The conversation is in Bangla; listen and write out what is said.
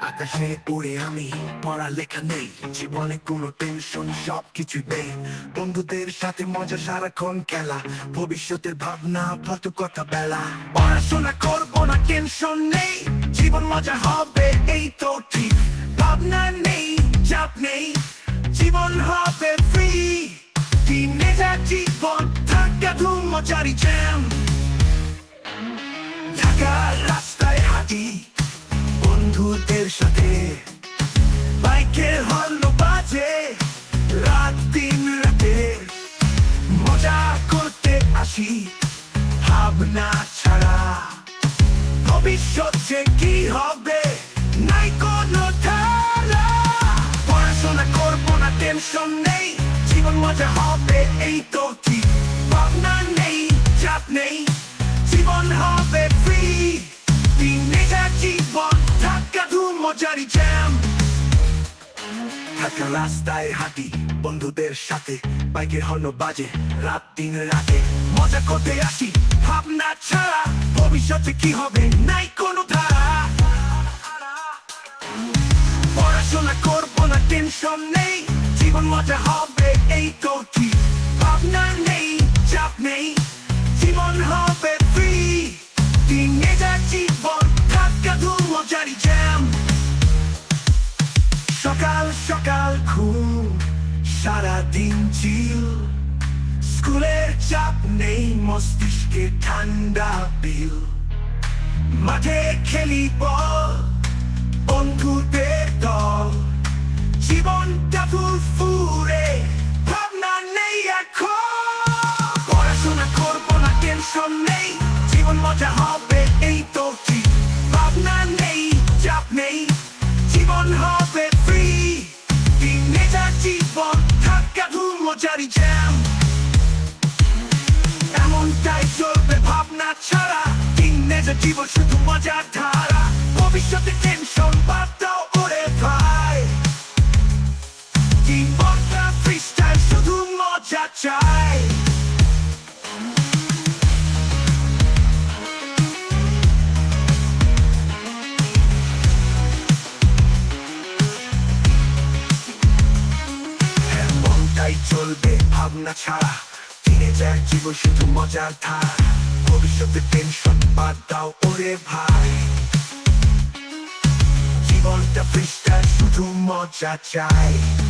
আকাশে উড়ে আমি পড়ালেখা নেই, জীবনে কোনো টেনশন সব কিছু নেই। বন্ধুদের সাথে মজা সারাক্ষণ খেলা, ভবিষ্যতের ভাবনা ফালতু কথা বেলা। পড়াশোনা করব না টেনশন নেই, জীবন মজা হবে, এই তো ঠিক। ভাবনা নেই, চাপ নেই, জীবন হবে ফ্রি টিনেজার জীবন, থাকা ধুম মজারি জ্যাম বন্ধুদের সাথে। বাইকের হর্ন বাজে রাত দিন রাতে। মজা করতে আসি ভাবনা ছাড়া। ভবিষ্যৎ যে কি হবে? নাই কোনো পড়াশোনা করব না টেনশন নেই। জীবন মজা হবে, এই তো ঠিক। ভাবনা নেই, চাপ নেই। জীবন হবে ধুম জ্যাম থাকা রাস্তায় হাঁটি বন্ধুদের সাথে, বাইকের হর্ন বাজে রাত দিন রাতে। মজা করতে আসি, ভাবনা ছাড়া ভবিষ্যতে কি হবে? নাই কোনো ধারা। পড়াশোনা করব না টেনশন নেই। জীবন মজা হবে, এই তো ভাবনা নেই সারাদিন চিল স্কুলের চাপ নেই, মস্তিষ্কে ঠান্ডা বিল মাঠে খেলি বল বন্ধুদের দল। জীবনটা ফুরফুরে, ভাবনা নেই এখন। পড়াশোনা করব না টেনশন নেই, জীবন মজা হবে, এই তো ঠিক। ভাবনা নেই, চাপ নেই, জীবন হবে মজারি জ্যাম এমনটাই চলবে ভাবনা ছাড়া। টিনেজার জীবন শুধু মজার ধারা। ভবিষ্যতে টেনশন বাদ দাও ওরে ভাই। জীবনটা ফ্রিস্টাইল শুধু মজা চাই। এমনটাই চলবে ভাবনা ছাড়া। যায় জীবন শুধু মজার ধারা। ভবিষ্যতে টেনশন বাদ দাও ওরে ভাই। জীবনটা পৃষ্ঠা শুধু মজা চাই।